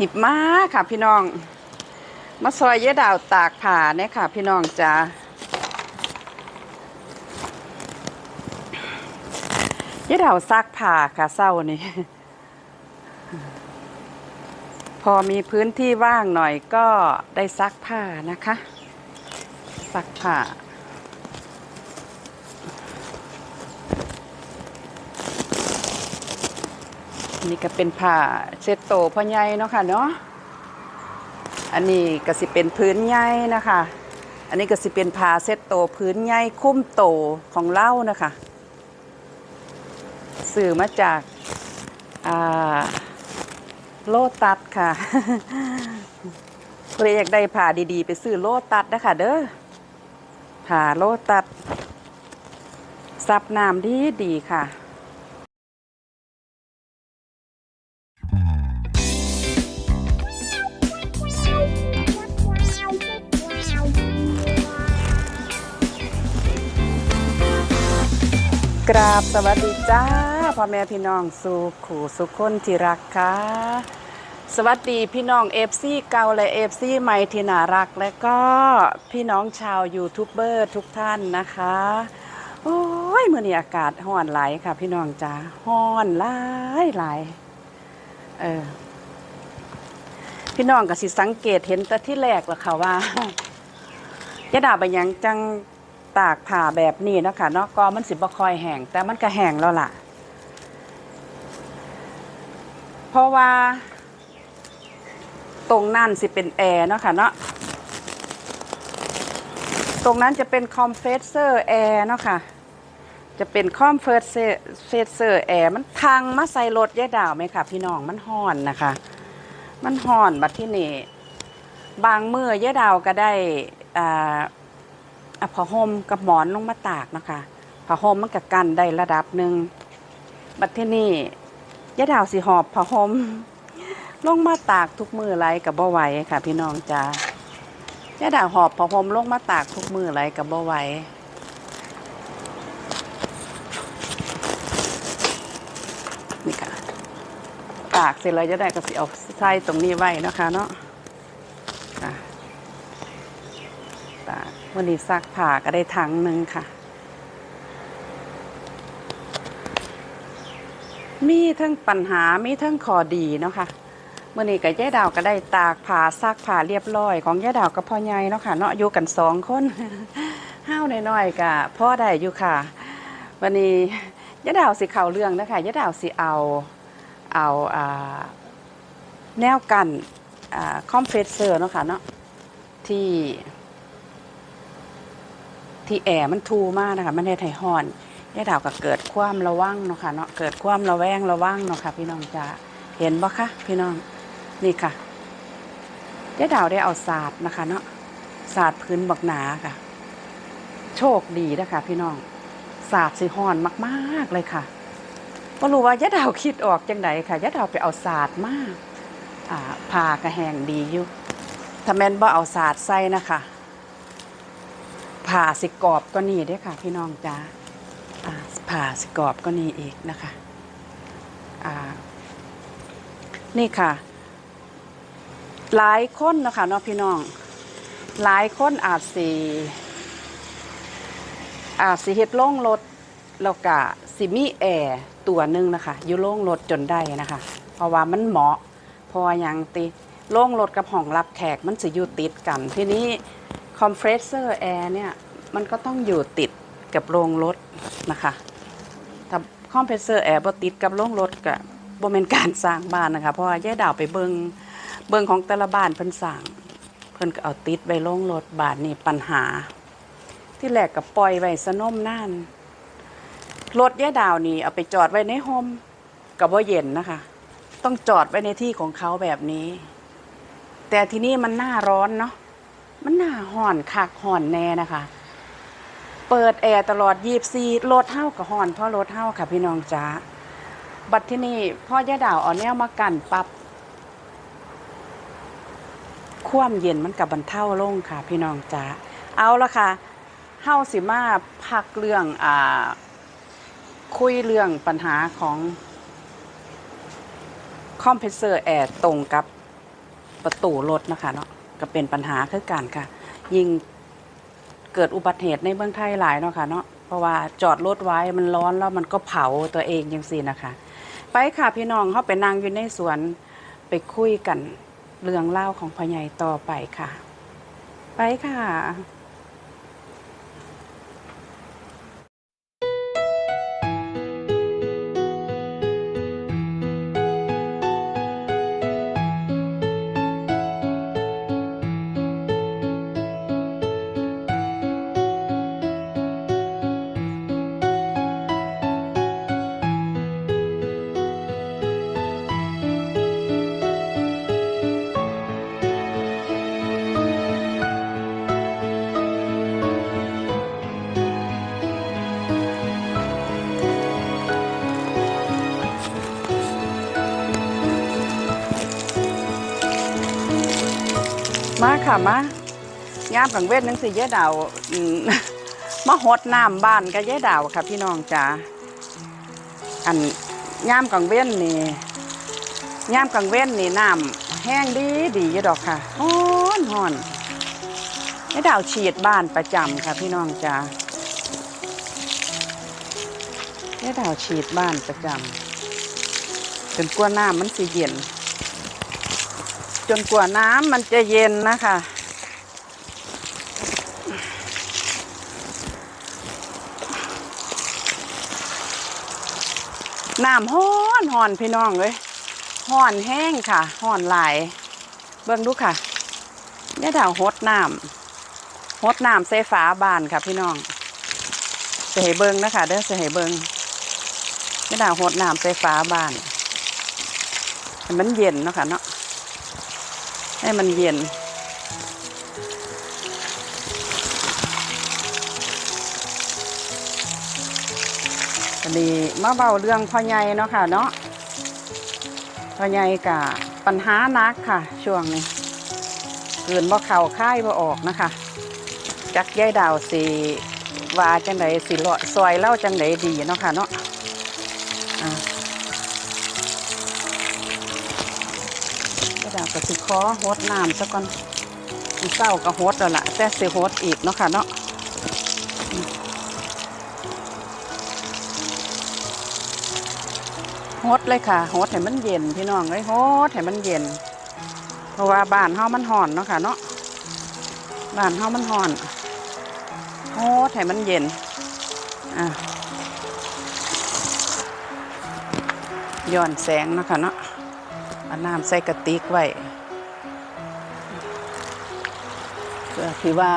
หิบมาค่ะพี่น้อง มาซอยยะดาวตากผ่าเนี่ยค่ะ พี่น้องจ้ายะดาวซักผ่าค่ะเศร้านี่พอมีพื้นที่ว่างหน่อยก็ได้ซักผ้านะคะ ซักผ้า นี่ก็เป็นผ้าเช็ดโตพ่อใหญ่เนาะค่ะเนาะ อันนี้ก็สิเป็นพื้นใหญ่นะคะ อันนี้ก็สิเป็นผ้าเช็ดโตพื้นใหญ่คุ้มโตของเล่านะคะ สื่อมาจากอ่าโลตัดค่ะเพื่อยากได้ผ้าดีๆ ไปซื้อโลตัดนะคะเด้อผ้าโลตัดซับน้ำดีดีค่ะ กราบสวัสดีจ้าพ่อแม่พี่น้องสู่ขู่สุขคนที่รักค่ะ สวัสดีพี่น้องเอฟซีเก่าและเอฟซีใหม่ที่น่ารัก และก็พี่น้องชาวยูทูบเบอร์ทุกท่านนะคะ โอ้ยเมื่อนี้อากาศห้อนไหลค่ะ พี่น้องจ้าห้อนไหลายหลเออพี่น้องก็สิสังเกตเห็นแต่ที่แรกแล้วค่ะว่ายะดาไปยังจัง ตากผ่าแบบนี้นะคะเนาะก็มันสิบ่คอยแห้งแต่มันก็แห้งแล้วล่ะ เพราะว่า ตรงนั่นสิเป็นแอร์เนาะค่ะเนาะตรงนั้นจะเป็นคอมเพรสเซอร์แอร์เนาะค่ะจะเป็นคอมเพรสเซอร์แอร์มันพังมาใส่รถยายดาวไหมค่ะ พี่น้องมันห่อนนะคะ มันห่อนบัดที่นี่บางมือยายดาวก็ได้อ่า อะผ้าห่มกับหมอนลงมาตากนะคะผ้าห่มมันก็กันได้ระดับหนึ่งบัดที่นี่ยายดาวสิหอบผ้าห่มลงมาตากทุกมือไรกับบ่ไหวค่ะ พี่น้องจ้ายายดาวหอบผ้าห่มลงมาตากทุกมือไรกับบ่ไหวนี่ค่ะตากเสร็จแล้วจะได้ก็สิเอาใส่ตรงนี้ไว้นะคะเนาะ ตาก วันนี้ซักผ้าก็ได้ถังหนึ่งค่ะ มีทั้งปัญหามีทั้งขอดีเนาะค่ะเมื่อนี้กับย่าดาวก็ได้ตากผ้าซักผ้าเรียบร้อยของย่าดาวกับพ่อใหญ่เนาะค่ะเนาะอยู่กันสองคนห้าวน้อยๆกะพ่อได้อยู่ค่ะ วันนี้ย่าดาวสิเข่าเรื่องนะคะย่าดาวสิเอาเอาอ่าแนวกันอ่าคอมเพรสเซอร์เนาะค่ะเนาะที่ ที่แอร์มันทูมากนะคะมันเฮ็ดให้ฮ้อนยายดาวก็เกิดความระวังเนาะค่ะเนาะเกิดความระแวงระวังเนาะค่ะ พี่น้องจ้าเห็นบ่คะพี่น้องนี่ค่ะยายดาวได้เอาศาสตร์นะคะ เนาะศาสตร์พื้นบักหนาค่ะ โชคดีนะคะ พี่น้องศาสตร์สิฮ้อนมากๆเลยค่ะบ่รู้ว่ายาดาวคิดออกจังไดค่ะยาดาวไปเอาศาสตร์มาอ่าผ่ากระแหงดีอยู่ถ้าแม่นบ่เอาศาสตร์ใส่นะคะ ผ่าสิกรอบก็นี่ด้วยค่ะ พี่น้องจ้าผ่าสิกรอบก็นี่อีกนะคะนี่ค่ะ หลายคนนะคะเนาะพี่น้อง หลายคนอาจสีอาจสิเฮ็ดโล่งรถแล้วก็สิมีแอร์ตัวหนึ่งนะคะอยู่โล่งรถจนได้นะคะ เพราะว่ามันเหมาะเพราะอย่างติโล่งรถกับห้องรับแขกมันสิอยู่ติดกัน ทีนี้ คอมเพรสเซอร์แอร์เนี่ย มันก็ต้องอยู่ติดกับโรงรถนะคะถ้าคอมเพรสเซอร์แอร์บ่ติดกับโรงรถก็บ่แม่นการสร้างบ้านนะคะ เพราะว่าย่าดาวไปเบิงเบิงของแต่ละบ้านเพิ่นสร้าง เพิ่นก็เอาติดไว้โรงรถบาทนี่ปัญหา ที่แรกก็ปล่อยไว้สนมน่านรถย่าดาวนี่เอาไปจอดไว้ในโฮมก็บ่เย็นนะคะ ต้องจอดไว้ในที่ของเขาแบบนี้ แต่ที่นี่มันหน้าร้อนเนาะ มันหนาห่อนคักห่อนแน่นะคะ เปิดแอร์ตลอดยีบซีรถเท่ากับห่อนเพราะรถเท่าค่ะพี่น้องจ้าบัดที่นี่พ่อย่าดาวเอาแนวมากันปับ๊บความเย็นมันกับบรรเทาลงค่ะ พี่น้องจ้าเอาละค่ะเฮาสิมาพักเรื่องอ่าคุยเรื่องปัญหาของคอมเพรสเซอร์แอร์ตรงกับประตูรถนะคะเนาะ ก็เป็นปัญหาคือกันค่ะ ยิ่งเกิดอุบัติเหตุในเมืองไทยหลายเนาะค่ะเนาะเพราะว่าจอดรถไว้มันร้อนแล้วมันก็เผาตัวเองยังสินะคะ ไปค่ะพี่น้องเขาไปนั่งอยู่ในสวนไปคุยกันเรื่องเล่าของพ่อใหญ่ต่อไปค่ะ ไปค่ะ ค่ะมายามกลางเว้นนังสิยายดาวมาหดน้ำบ้านกับยายดาวค่ะ พี่น้องจ๋าอันยามกลางเว้นนี่ยามกลางเว้นนี่น้ำแห้งดีดีอยู่ดอกค่ะฮ้อนฮ้อนยายดาวฉีดบ้านประจำค่ะ พี่น้องจ๋ายายดาวฉีดบ้านประจำจนกว่าน้ำมันสิเย็น จนกว่าน้ำมันจะเย็นนะคะ น้ำห้อนห่อนพี่น้องเลยห่อนแห้งค่ะห่อนหลาย เบิ่งดูค่ะเนี่ยดาวฮดน้ำฮดน้ำใส่ฝาบานค่ะพี่น้องจะให้เบิ่งนะคะเด้อจะให้เบิ่งเนี่ยดาวฮดน้ำใส่ฝาบานมันเย็นเนาะค่ะเนาะ ให้มันเย็น วันนี้มาเบาเรื่องพ่อใหญ่เนาะค่ะเนาะพ่อใหญ่กะปัญหานักค่ะ ช่วงนี้เกินบ่เข่าค่ายบ่ออกนะคะ จักยายดาวสีว่าจังไดสิเลาะซอยเล่าจังไดดีเนาะค่ะเนาะ ก็ดาวก็สิขอฮดน้ำซะก่อนมันเศร้าก็ฮดแล้วล่ะแต่สิฮดอีกเนาะค่ะเนาะฮดเลยค่ะฮดให้มันเย็นพี่น้องเลยฮดให้มันเย็น เพราะว่าบ้านเฮามันห่อนเนาะค่ะเนาะบ้านเฮามันห่อนฮดให้มันเย็นอะย้อนแสงเนาะค่ะเนาะ เอาน้ำใส่กระติกไว้เพื่อที่ว่า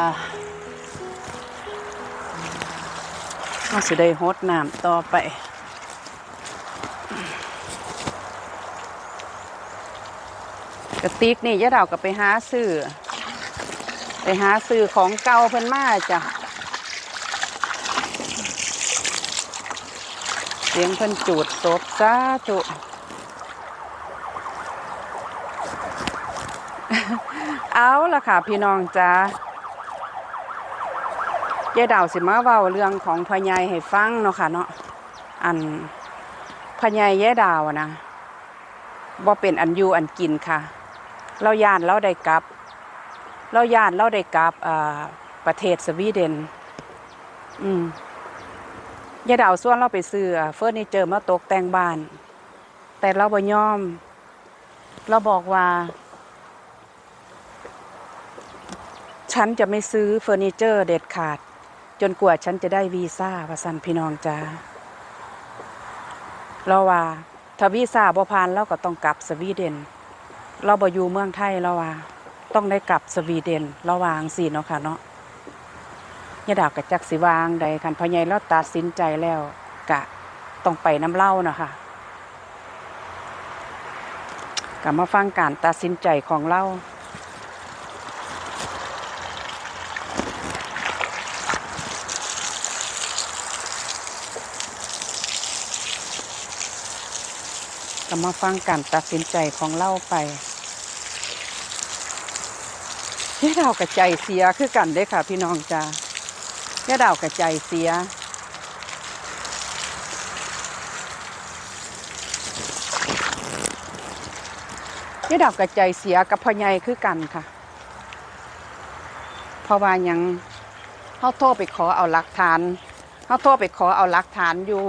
เราสิได้ฮดน้ำต่อไปกระติกนี่ยะดาวก็ไปหาซื้อไปหาซื้อของเก่าเพิ่นมาจ้ะเสียงเพิ่นจูดศพสาธุ เอาละค่ะพี่น้องจ้ายายดาวสิมาเว้าเรื่องของพญายให้ฟังเนาะค่ะเนาะอันพญายยายดาวนะบ่เป็นอันอยู่อันกินค่ะ เราย่านเราได้กลับ เราย่านเราได้กลับประเทศสวีเดน อืมยายดาวส่วนเราไปซื้อเฟอร์นิเจอร์มาตกแต่งบ้าน แต่เราบ่ยอม เราบอกว่า ฉันจะไม่ซื้อเฟอร์นิเจอร์เด็ดขาด จนกว่าฉันจะได้วีซ่าพะสันพี่น้องจ้าเราว่าถ้าวีซ่าบ่ผ่านเราก็ต้องกลับสวีเดน เราบ่อยู่เมืองไทยเราว่า ต้องได้กลับสวีเดนเราวางสิเนาะค่ะเนาะยาดาวกับจักสิวางใดคันพอใหญ่เราตัดสินใจแล้วกะต้องไปน้ำเล่าเนาะค่ะกลับมาฟังการตัดสินใจของเรา ก็มาฟังการตัดสินใจของเล่าไปยายดาวกับใจเสียคือกันเด้ค่ะ พี่น้องจ้ายายดาวกับใจเสียคยายดาวกับใจเสียกับพ่อใหญ่คือกันค่ะเพราะว่ายังเขาโทรไปขอเอาหลักฐานเขาโทรไปขอเอาหลักฐานอยู่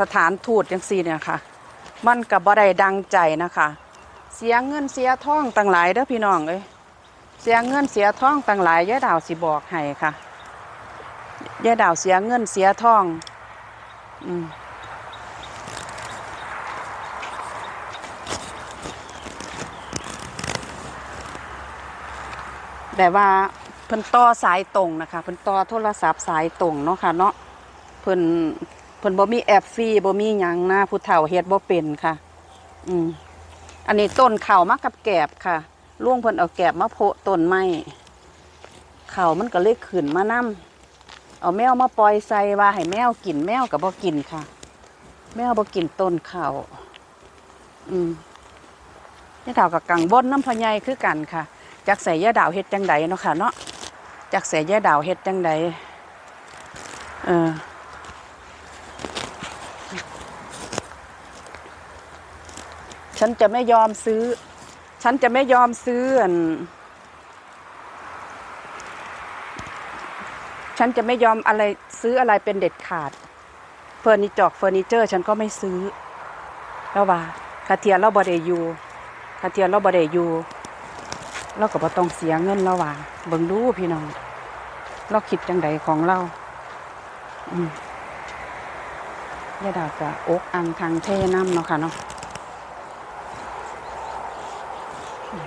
สถานทูตจังซีเนี่ยค่ะ มันกับบ่ได้ดังใจนะคะ เสียเงินเสียทองต่างหลายเด้อพี่น้องเอ้ยเสียเงินเสียทองต่างหลายยายดาวสิบอกให้ค่ะยายดาวเสียเงินเสียทองอืมแต่ว่าเพิ่นต่อสายตรงนะคะเพิ่นต่อโทรศัพท์สายตรงเนาะค่ะเนาะเพิ่น เพิ่นบ่มีแอปฟรีบ่มีหยังนะผู้เฒ่าเฮ็ดบ่เป็นค่ะ อืมอันนี้ต้นข้ามากับแกบค่ะลุงเพิ่นเอาแกบมาโพะต้นไม้ข้ามันก็เลยขึ้นมานํเอาแมวมาปล่อยใส่ว่าให้แมวกินแมวก็บ่กินค่ะ แมวบ่กินต้นข้าอืมนี่าวกับกังบนน้ำพใหญายคือกันค่ะจักใส่ยาดาวเฮ็ดจังใดเนาะค่ะเนาะจักใส่ยาดาวเฮ็ดจังใดเออ ฉันจะไม่ยอมซื้อ ฉันจะไม่ยอมซื้อฉันจะไม่ยอมอะไรซื้ออะไรเป็นเด็ดขาดเฟอร์นิเจอร์เฟอร์นิเจอร์ ฉันก็ไม่ซื้อ แล้วว่าคาเทียเราบไดยูคาเทียเราบไดยูเราก็บ่ต้องเสียเงินเราว่าเบิ่งดูพี่น้อง เราคิดจังใดของเรา อืมยาดาวกับอกอังทางเทน้ำเนาะค่ะเนาะอืม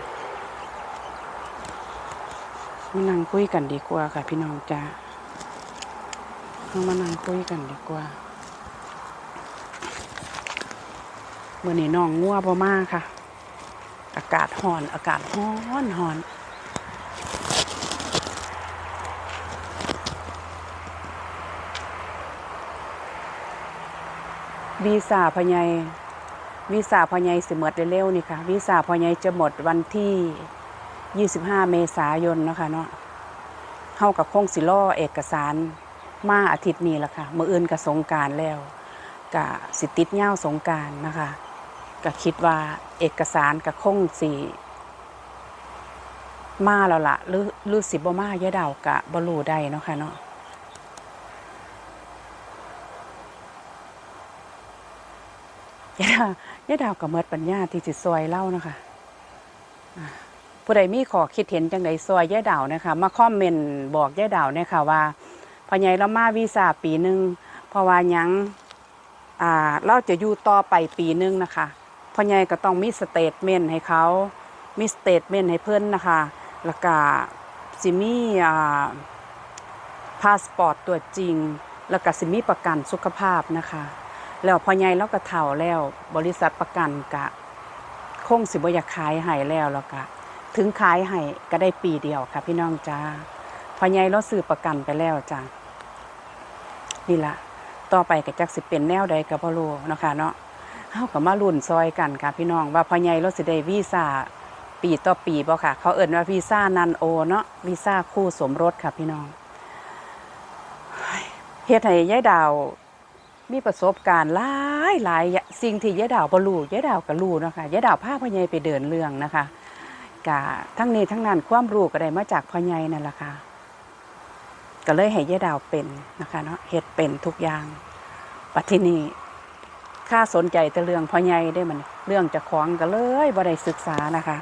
มานั่งคุยกันดีกว่าค่ะ พี่น้องจ้าเรามานั่งคุยกันดีกว่าเมื่อนี้น้องงัวบ่มากค่ะ อากาศห่อน อากาศฮ้อนหอนวีซ่าพญายวีซ่าพญายสิหมดเร็วๆนี่ค่ะวีซ่าพญายจะหมดวันที่ 25 เมษายนเนาะคะเนาะเฮากับคงสิล่อเอกสารมาอาทิตย์นี้ละค่ะมื้ออื่นก็สงการแล้วก็สิติดเหย้าสงการนะคะก็คิดว่าเอกสารกับคงสีมาแล้วละหรือหรือสิบ่มายะดาวกะบ่รู้ได้เนาะค่ะเนาะยะดาวยะดาวกับเมิดปัญญาที่สิตซอยเล่านะคะ ผู้ใดมีขอคิดเห็นจังใดซอยยะดาวนะคะ มาคอมเมนต์บอกยะดาวนี่ค่ะว่าพอใหญ่เรามาวีซ่าปีหนึ่งเพราะว่ายังอ่าเราจะอยู่ต่อไปปีหนึ่งนะคะพ่อใหญ่ก็ต้องมีสเตทเมนต์ให้เขามีสเตทเมนต์ให้เพิ่อนนะคะแล้วก็สิมีอ่าพาสปอร์ตตัวจริง แล้วก็สิมีประกันสุขภาพนะคะ แล้วพ่อใหญ่เราก็เฒ่าแล้ว บริษัทประกันกะคงสิบอยากขายให้แล้วแล้วก็ ถึงขายให้ก็ได้ปีเดียวค่ะ พี่น้องจ้าพอใหญ่เราซื้อประกันไปแล้วจ้านี่ละต่อไปก็จักสิเป็นแนวใดก็บ่รู้เนาะค่ะเนาะเฮาก็มาลุ้นซอยกันค่ะพี่น้องว่าพอใหญ่เราสิได้วีซ่าปีต่อปีบ่ค่ะ เขาเอิ้นว่าวีซ่านันโอเนาะวีซ่าคู่สมรสค่ะพี่น้องเฮ็ดให้ยายดาวมีประสบการณ์หลายหลายสิ่งที่ยายดาวบ่รู้ยายดาวก็รู้นะคะยายดาวพาพ่อใหญ่ไปเดินเรื่องนะคะ กะทั้งนี้ทั้งนั้นความรู้ก็ได้มาจากพ่อใหญ่นั่นแหละค่ะก็เลยให้ยายดาวเป็นนะคะเนาะเฮ็ดเป็นทุกอย่างปัจจุบันข้าสนใจแต่เรื่องพ่อใหญ่ได้มันเรื่องจะของก็เลยบ่ได้ศึกษานะคะ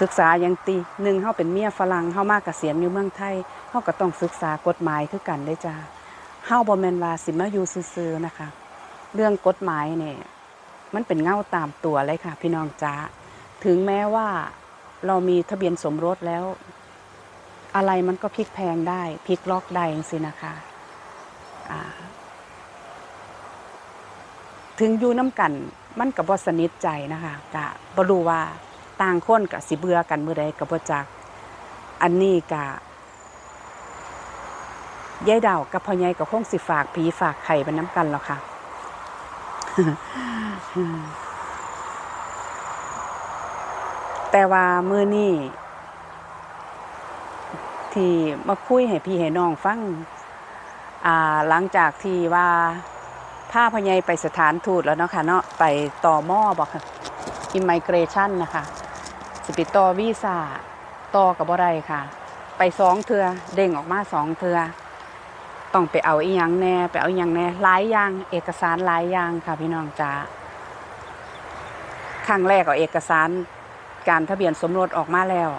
ศึกษาอย่างตีหนึ่งเขาเป็นเมียฝรั่งเขามากเกษียณอยู่เมืองไทยเขาก็ต้องศึกษากฎหมายคือกันได้จ้าเฮาบ่แม่นว่าสิมาอยู่ซื่อๆนะคะ เรื่องกฎหมายเนี่ยมันเป็นเงาตามตัวเลยค่ะ พี่น้องจ้า ถึงแม้ว่าเรามีทะเบียนสมรสแล้ว อะไรมันก็พลิกแพงได้พลิกล็อกได้จังซี่นะคะถึงอยู่น้ำกันมันกับบสนิทใจนะคะกะบรู้ว่าต่างคนกับสิเบื่อกันเมื่อใดกับบจัก อันนี้กะยายดาวกับพ่อใหญ่กับคงสิฝากผีฝากไข่ไปน้ำกันหรอกค่ะ แต่ว่ามือนี่ที่มาคุยให้พี่ให้น้องฟังอ่าหลังจากที่ว่าผ้าพญายไปสถานทูตแล้วเนาะค่ะเนาะไปต่อหม้อบอกค่ะ immigration นะคะสปิต่อวีซ่าต่อกับบ่ได้ค่ะ ไปสองเทือเด้งออกมาสองเทือต้องไปเอาอีหยังแน่ไปเอาอีหยังแน่หลายอย่างเอกสารหลายอย่างค่ะพี่น้องจ้าครั้งแรกเอาเอกสาร การทะเบียนสมรสออกมาแล้ว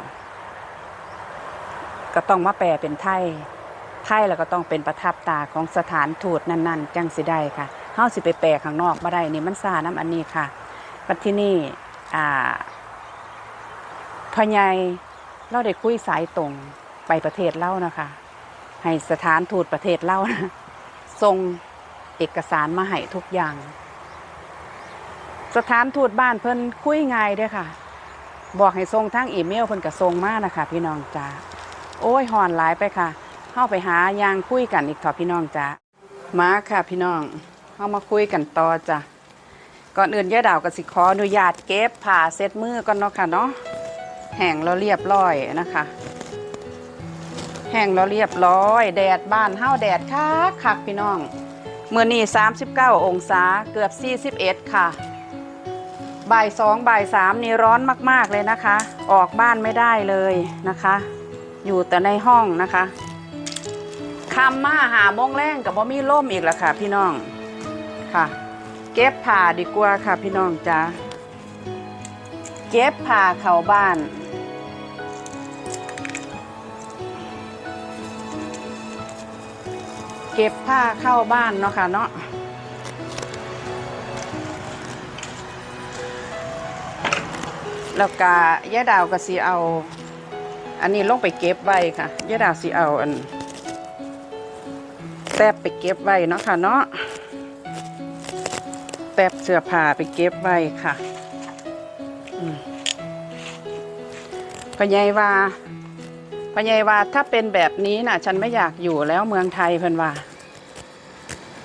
ก็ต้องมาแปลเป็นไทยไทยแล้วก็ต้องเป็นประทับตาของสถานทูตนั่น ๆ จังสิได้ค่ะเฮาสิไปแปลข้างนอกบ่ได้นี่มันซ่าน้ำอันนี้ค่ะปัจที่นี่อ่าพ่อใหญ่เราได้คุยสายตรงไปประเทศเล่านะคะ ให้สถานทูตประเทศเล่านะส่งเอกสารมาให้ทุกอย่าง สถานทูตบ้านเพิ่นคุยง่ายเด้อค่ะ บอกให้ส่งทางอีเมลเพิ่นก็ส่งมานะคะ พี่น้องจ้าโอ้ยหอนหลายไปค่ะ เข้าไปหายางคุยกันอีกเถอะพี่น้องจ้ามาค่ะพี่น้องเข้ามาคุยกันต่อจ้ะก่อนอื่นย่าดาวก็สิขออนุญาตเก็บผ่าเซ็ตมือก่อนเนาะค่ะเนาะแห้งแล้วเรียบร้อยนะคะแห้งแล้วเรียบร้อย แดดบ้านเฮาแดดคักคักพี่น้องเมื้อนี้39 องศาเกือบ 41 ค่ะ บ่ายสองบ่ายสามนี่ร้อนมากๆเลยนะคะ ออกบ้านไม่ได้เลยนะคะ อยู่แต่ในห้องนะคะคำมาหาโมงแรงกับบ่มีล่มอีกแล้วค่ะ พี่น้องค่ะ เก็บผ่าดีกว่าค่ะ พี่น้องจ้าเก็บผ่าเข้าบ้านเก็บผ้าเข้าบ้านเนาะค่ะเนาะ แล้วก็ย่าดาวก็สิเอา อันนี้ลงไปเก็บไว้ค่ะย่าดาวสิเอาอันแตบไปเก็บไว้เนาะค่ะเนาะแตบเสื้อผ้าไปเก็บไว้ค่ะพญายว่าพญายว่าถ้าเป็นแบบนี้น่ะ ฉันไม่อยากอยู่แล้วเมืองไทยเพิ่นว่า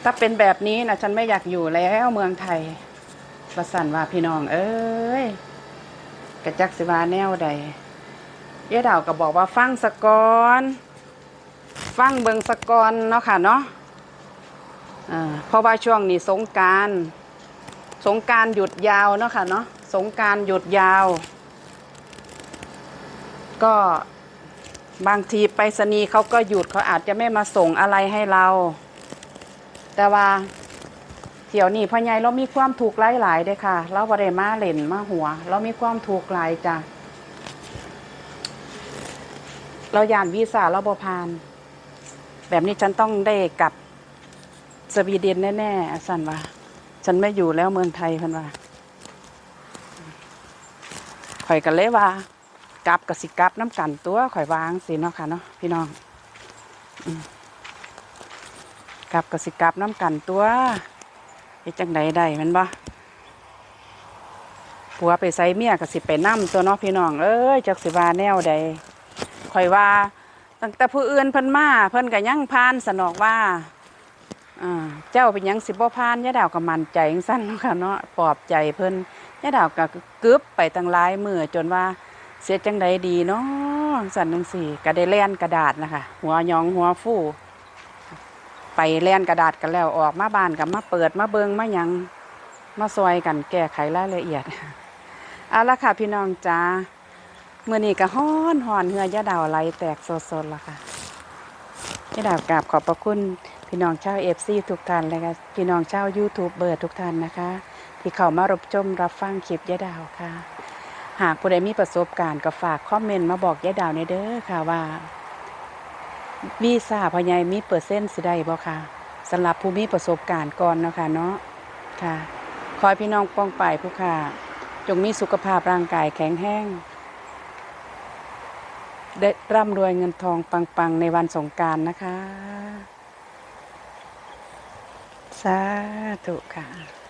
ถ้าเป็นแบบนี้น่ะ ฉันไม่อยากอยู่แล้วเมืองไทยประสันว่าพี่น้อง เอ้ย กระจักสิวาแนวใดเยดาวก็บอกว่าฟังสะกอนฟังเบิงสะกอนเนาะค่ะเนาะเพราะว่าช่วงนี้สงการสงการหยุดยาวเนาะค่ะเนาะสงการหยุดยาว ก็บางทีไปรษณีย์เขาก็หยุดเขาอาจจะไม่มาส่งอะไรให้เรา แต่ว่า ที่ยวนี้พ่อใหญ่เรามีความถูกข์หลายๆเด้ค่ะ เราบ่ได้มาเล่นมาหัว เรามีความถูกหลายจ้ะ เราย่านวีซ่าเราบ่ผ่าน แบบนี้ฉันต้องได้กลับสวีเดนแน่ๆสันว่า ฉันไม่อยู่แล้วเมืองไทยพันว่าข่อยกันเลยว่ากลับกับสิกลับน้ำกันตัวข่อยวางสิเนาะค่ะเนาะพี่น้องอกลับกับสิกลับน้ำกันตัว เฮ็ดจังใดได้มันบ่ผัวไปใส่เมียก็สิไปนํตัวเนาะพี่น้องเอ้ยจักสิว่าแนวใดข่อยว่าตั้งแต่ผู้อื่นเพิ่นมาเพิ่นก็ยังพานสนอกว่าอ่าเจ้าเป็นยังสิบ่พานยะดาวก็มั่นใจจังซั่นค่ะเนาะปลอบใจเพิ่นยะดาวก็กึบไปตั้งหลายมื้อจนว่าเสียจังใดดีเนาะสั่นจังซี่ก็ได้แล่นกระดาษนะคะหัวยองหัวฟู ไปแล่นกระดาษกันแล้วออกมาบ้านกับมาเปิดมาเบิงมายังมาซอยกันแก้ไขรายละเอียดเอาละค่ะพี่น้องจ้าเมื่อนี้ก็ฮ้อนหอนเหือยะดาวไหลแตกสดๆละค่ะยะดาวกราบขอบพระคุณพี่น้องชาวเอฟซีทุกท่านเลยค่ะพี่น้องชาวยูทูบเบอร์ทุกท่านนะคะ ที่เข้ามารบชมรับฟังคลิปยะดาวค่ะ หากผู้ใดมีประสบการณ์ก็ฝากคอมเมนต์มาบอกยะดาวในเด้อค่ะว่า วีซ่าพอใหญายมีเปอร์เซ็นต์สิได้บ่ค่ะสำหรับผู้มีประสบการณ์ก่อนเนาะค่ะเนาะค่ะขอให้พี่น้องป้องไปผู้ค่ะ จงมีสุขภาพร่างกายแข็งแรงได้ร่ำรวยเงินทองปังๆ ในวันสงการนะคะ สาธุค่ะ